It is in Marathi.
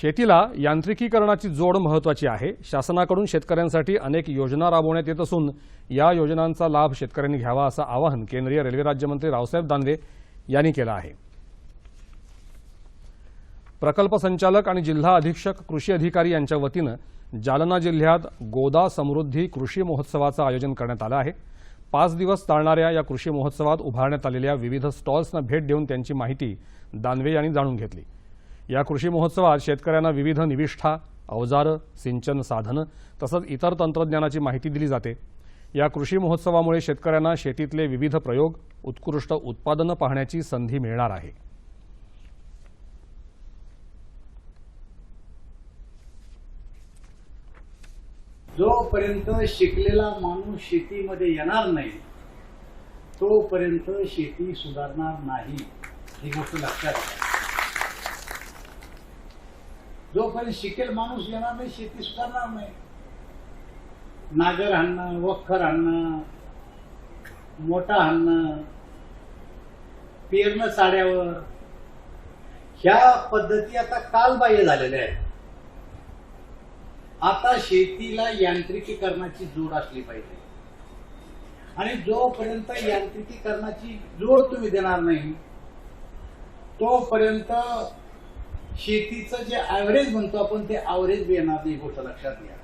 शेतीला यांत्रिकीकरणाची जोड महत्वाची आहे. शासनाकडून शेतकऱ्यांसाठी अनेक योजना राबवण्यात येत असून या योजनांचा लाभ शेतकऱ्यांनी घ्यावा असं आवाहन केंद्रीय रेल्वे राज्यमंत्री रावसाहेब दानवे यांनी केलं आहे. प्रकल्प संचालक आणि जिल्हा अधीक्षक कृषी अधिकारी यांच्या वतीनं जालना जिल्ह्यात गोदा समृद्धी कृषी महोत्सवाचं आयोजन करण्यात आलं आहे. पाच दिवस चालणाऱ्या या कृषी महोत्सवात उभारण्यात आलेल्या विविध स्टॉल्सना भेट देऊन त्यांची माहिती दानवे यांनी जाणून घेतली. या कृषी महोत्सवात शेतकऱ्यांना विविध निविष्ठा अवजारं सिंचन साधनं तसंच इतर तंत्रज्ञानाची माहिती दिली जाते. या कृषी महोत्सवामुळे शेतकऱ्यांना शेतीतले विविध प्रयोग उत्कृष्ट उत्पादनं पाहण्याची संधी मिळणार आहे. जोपर्यंत शिकलेला माणूस शेतीमध्ये येणार नाही तोपर्यंत शेती सुधारणार नाही. ही गोष्ट लक्षात घ्या. जोपर्यंत शिकेल माणूस येणार नाही शेती सुधारणार नाही. नागर आणणं वखर हाणणं मोठा हाणणं पेरणं साड्यावर. ह्या पद्धती आता कालबाह्य झालेल्या आहेत. आता शेतीला यांत्रिकीकरणाची जोड असली पाहिजे. आणि जोपर्यंत यांत्रिकीकरणाची जोड तुम्ही देणार नाही तोपर्यंत शेतीचं जे ॲव्हरेज म्हणतो आपण ते ॲव्हरेज येणार नाही गोष्ट लक्षात घ्या.